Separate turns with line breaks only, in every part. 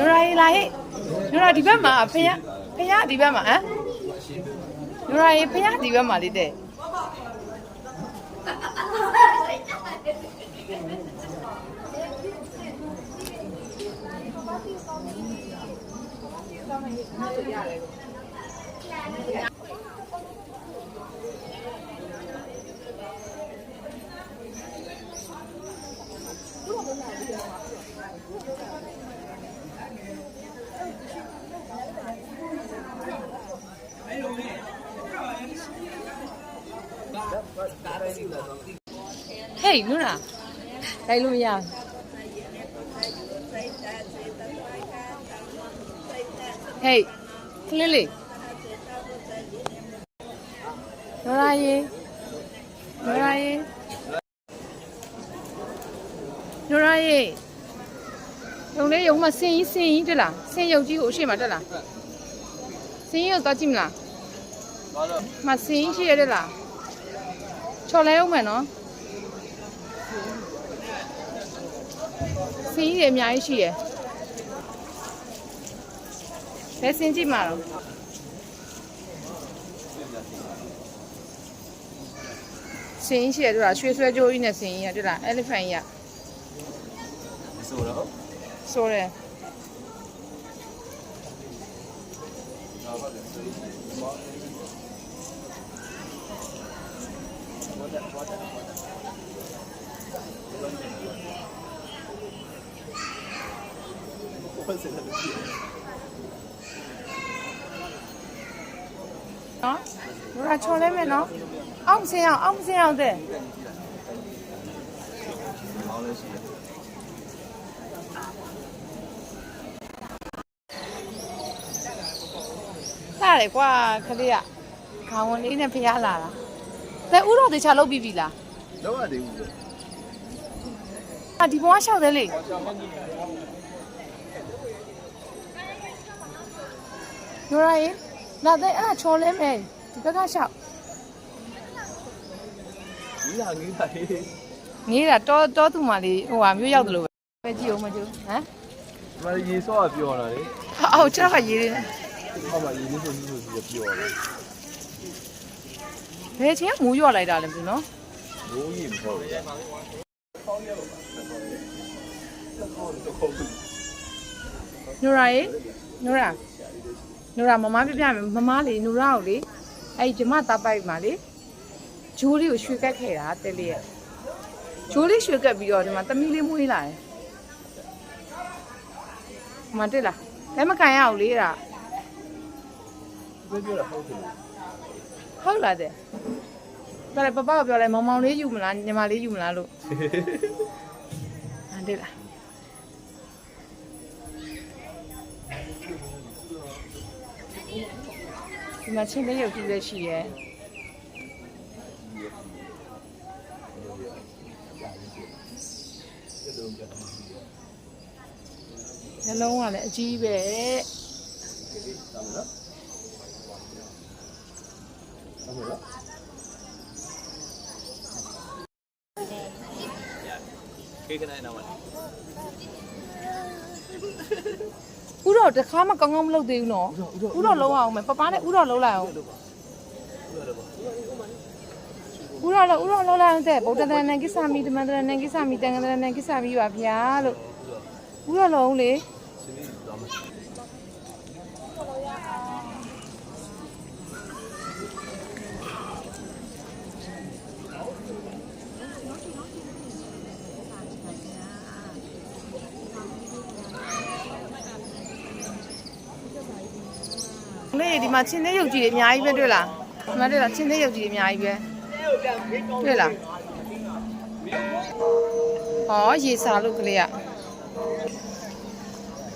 နိုရာရေလာဟဲ့နိုရာဒီဘက်မှာဖယားဖယားဒီဘက်မှာဟမ်နိုရာရေဖယားဒီဘက်မှာလေးတဲ့ ဟေးနိုရာလိုက်လို့မရဘူးဟေးကလေးလေးနိုရာရေနိုရာရေနိုရာရေရုံလေးရုံမှာစင်ကြီးစင်ကြီးတက်လားစင်ရုပ်ကြီးကိုအရှိမတက်လားစင်ကြီးကိုတော့ကြည့်မလားမစင်ကြီးရှိရတက်လား ချော်လဲအောင်မယ်နော်စင်ကြီးတွေအများကြီးရှိရယ်ဘယ်စင်ကြည့်မှာတော့စင်ကြီးရှိရတူလားရွှေဆွဲကြိုးကြီးနဲ့စင်ကြီးရတူလား elephant ကြီးရ
ဆိုတော့
ဆိုတယ် နော်ဘရာချော်လဲမယ်နော်အောက်မစင်းအောင်အောက်မစင်းအောင်တဲ့
မောင်းလို့ရှိတယ်
လာတယ်ကွာခလေးကခေါင်းဝင်လေးနဲ့ဖျားလာတာ ဘယ်ဥတော်တေချာလုတ်ပြီးပြီလား
တော့ရသေးဘူးလို့
အာဒီဘောကရှောက်တယ်လေနိုရာရင်လာတဲ့အဲ့ဒါချော်လဲမယ်ဒီဘက်ကရှောက်
ကြီးလာငေးပါလေ
ငေးတာတောတောသူမလေးဟိုဟာမျိုးရောက်တယ်လို့ပဲပဲကြည့်အောင်မကြည့်ဟမ်
ဒီမှာရေစောကပြောတာလေ
အော်ကျွန်တော်ကရေးတယ်
ဟောမှာရေလေးဆိုပြီးဆိုပြီးပြောတာ
ဘယ်ချင်းကမူးရွက်လိုက်တာလဲမသိဘူးနော်
ဘိုးကြီးမဟုတ်ဘူး
နိုရာရေနိုရာနိုရာမမပြပြမယ်မမလေးနိုရာကိုလေအဲ့ဒီဂျမတာပိုက်မှာလေဂျိုးလေးကိုရွှေကက်ခဲ့တာတဲလေးရဲ့ဂျိုးလေးရွှေကက်ပြီးတော့ဒီမှာသမီးလေးမွေးလာတယ်ဒီမတက်လားဒါမကန်ရအောင်လေအဲ့ဒါ
ဘယ်ပြောတာဟုတ်တယ်
ဟုတ် လားတဲ့ဒါလည်းပပကပြောလိုက်မောင်မောင်လေးယူမလားညီမလေးယူမလားလို့မတက်လားဒီမှာချင်းလေးရုပ်ကြီးလည်းရှိရဲ့နှလုံးကလည်းအကြီးပဲ
ဟုတ်လား ခေကနိုင်တော့မှာ
ဥတော့တစ်ခါမှကောင်းကောင်းမလုပ်သေးဘူးနော်ဥတော့လုံးအောင်မယ်ပပနဲ့ဥတော့လုံးလိုက်အောင်ဥတော့လုံးဥတော့လုံးလိုက်အောင်တဲ့ဗုဒ္ဓတရဏံကိစ္ဆာမိဓမ္မတရဏံကိစ္ဆာမိတန်ခါတရဏံကိစ္ဆာမိပါဗျာလို့ဥတော့လုံးလေ
မှာ
လေဒီမှာချင်းသေးရုပ်ကြီးတွေအများကြီးပဲတွေ့လားဒီမှာတွေ့လားချင်းသေးရုပ်ကြီးတွေအများကြီးပဲတွေ့လားဟောရေစာလို့ကလေးက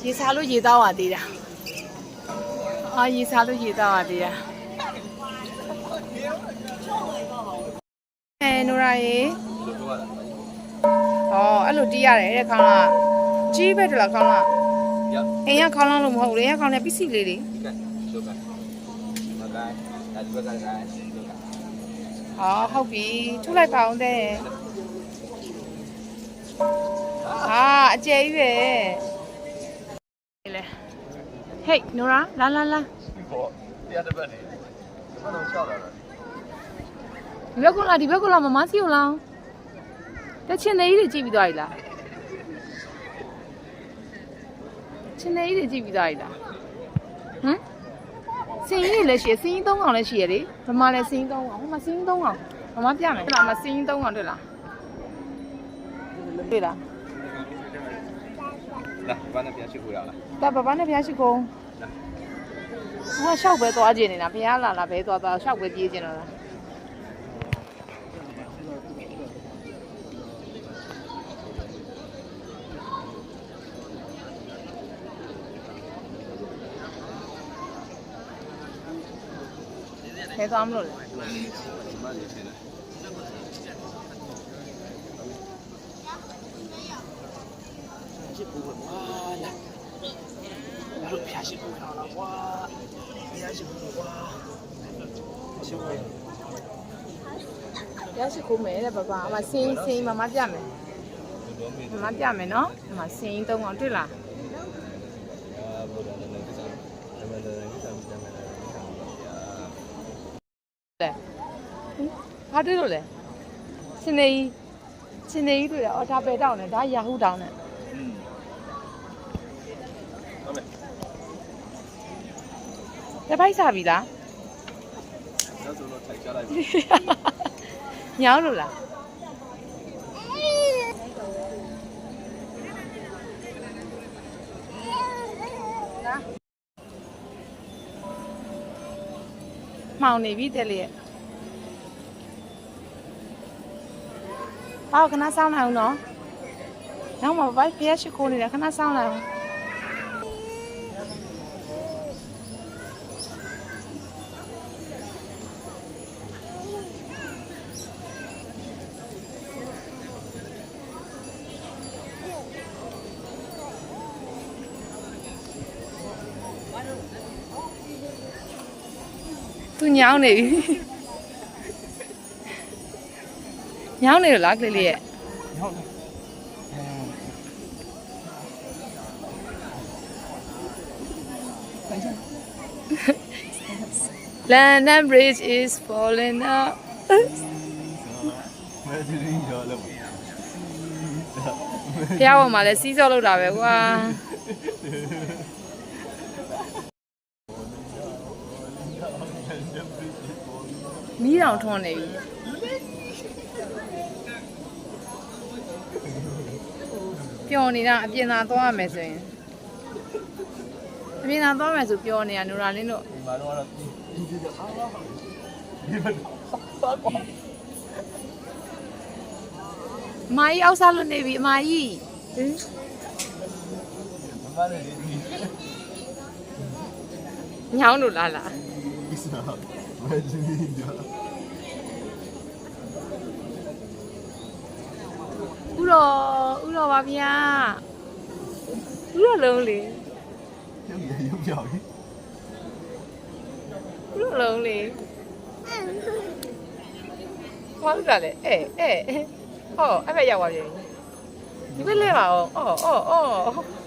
ရေစာလို့ရေတောင်းရသေးတာဟာရေစာလို့ရေတောင်းရသေးတာအဲနိုရာရေ
ဒီလိုပြောတာ
ဟောအဲ့လိုတီးရတယ်တဲ့ခေါင်းလားကြီးပဲတွေ့လားခေါင်းလား
ရ
အိမ်ကခေါင်းလားလို့မဟုတ်ဘူးလေအိမ်ကခေါင်းနဲ့ပစ္စည်းလေးတွေ
ဒီကဆိုကမကိုင်း ဒါဒီဘက်ကကိုင်း
ဟောဟုတ်ပြီထုတ်လိုက်ပါအောင်တဲ့ဟာအကျယ်ကြီးပဲလဲဟေးနိုရာလာလာလာ
ဘောတရားတစ်ပတ်နေဘာလို့ရှောက်လာလဲ
ဒီဘက်ကလာဒီဘက်ကလာမမစီကိုလာတချင်သေးကြီးတွေကြည့်ပြီးသွားပြီလားချင်သေးကြီးတွေကြည့်ပြီးသွားပြီလားဟမ် စင်းကြီးလည်းရှိရစင်းကြီး၃កောင်လည်းရှိရလေဗမာလည်းစင်းကြီး၃កောင်ဟိုမှာစင်းကြီး၃កောင်မမပြမယ်ဟိုမှာစင်းကြီး၃កောင်တွေ့လားတွေ့လား
လာဘာနဲ့ပြန်ရှိခိုးရလား
တာပပနဲ့ဘုရားရှိခိုးငါရှောက်ပဲသွားခြင်းနေတာဘုရားလာလာပဲသွားသွားရှောက်ပဲပြေးခြင်းတော့လား ခဲသွားမလို့လေ
မလေးချင်းလားရှိခိုးဝါလာဘာလို့ဖျားရှိခိုးရလားဝါဖျားရှိခိုးဝါရှိခိုး
ဘုရားရှိခိုးမယ်တဲ့ပပအမစင်းစင်းမမပြမယ်မမပြမယ်နော်အမစင်းသုံးအောင်တွေ့လား
အာဘောလာလာကိစ္စအမလာကိစ္စမတမ်းလာကိစ္စပါဗျာ
လဲဘာတွေ့လို့လဲရှင်နေကြီးရှင်နေကြီးတွေ့ရအော်ဒါပဲတောင်းတယ်ဒါရာဟုတောင်းတယ်
อืมဟုတ်မယ်
တပိုက်စားပြီလား
နောက်ဆုံးတော့ထိုက်ချလိုက်ပါ
ညောင်းလို့လား မောင်နေပြီတဲ့လေဟောခဏစောင်းလိုက်အောင်နော်နောက်မှဘာဖျက်ရှိခိုးနေတယ်ခဏစောင်းလိုက်အောင် သူညောင်းနေပြီညောင်းနေလို့လားကလေးလေးရဲ့
ဟုတ်တယ်
လန်ဒန် bridge is falling up
မဒီရင်းရောလို့
ဖျားပေါ်မှာလည်းစီးစောလောက်တာပဲကွာ မီးတောင်ထွန်းနေပြီပျော်နေတာအပြင်သာသွားရမယ်ဆိုရင်အပြင်သာသွားမယ်ဆိုပျော်နေတာနူရာလင်းတို့
ဒီမှာတော့ဒီဒီအာဒီမှာဆောက်ကွာ
အမကြီးအောက်စားလွတ်နေပြီအမကြီးဟင်
မမလည်းဒီ
ညောင်းလို့လားလား
ဒီစားမဒီရင်းရော
ဥတော်ဥတော်ပါဗျာဥတော်လုံးလေ
ရုပ်ရရုပ်ပြောင်း
ဥတော်လုံးလေဘာလို့လဲအဲအဲဟောအဲ့ဘက်ရောက်ပါပြီဒီဘက်လဲပါအောင်အော်အော်အော်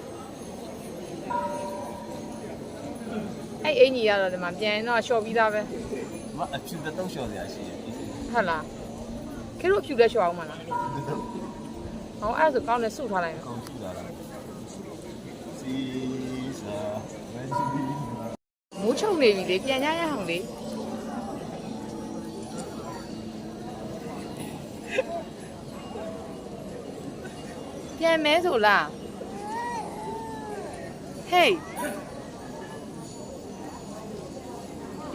အဲ့အင်ကြီးရတော့ဒီမှာပြန်တော့ရှော့ပြီးသားပဲ
မအချစ်တဲ့တော့ရှော့စရာရှိတယ်
ဟုတ်လားခဲလို့ဖြူလဲရှော့အောင်မလားဟောအဲ့ဒါဆိုကောင်းတယ်စုထားလိုက်မယ်
ကောင်းထူလာတာစီစာမဒီရင်းရော
မိုးချုံနေပြီလေပြန်ကြရအောင်လေပြန်မဲဆိုလားဟေး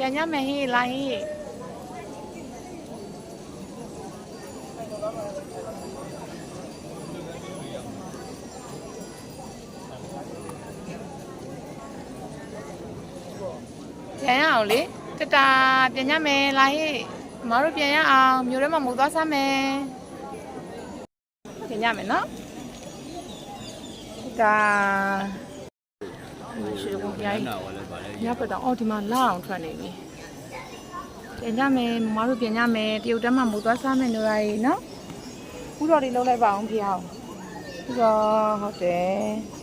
ပြန်ရမယ်ဟေးလာဟေးပြန်ရအောင်လေတတာပြန်ရမယ်လာဟေးအမတို့ပြန်ရအောင်မြို့ထဲမှာမုတ်သွားစားမယ်ပြန်ရမယ်နော်ဒါ ရှိဦးပြိုင်
နာဝလည်းပါလေ
ညဘက်တော့အော်ဒီမှာလာအောင်ထွက်နေပြီပြန်ကြမယ်မမတို့ပြန်ကြမယ်တရုတ်တန်းမှာမူသွားစားမယ်နေရာကြီးနော်ဥတော်လေးလုံးလိုက်ပါအောင်ဖေအောင်ဥတော်ဟုတ်တယ်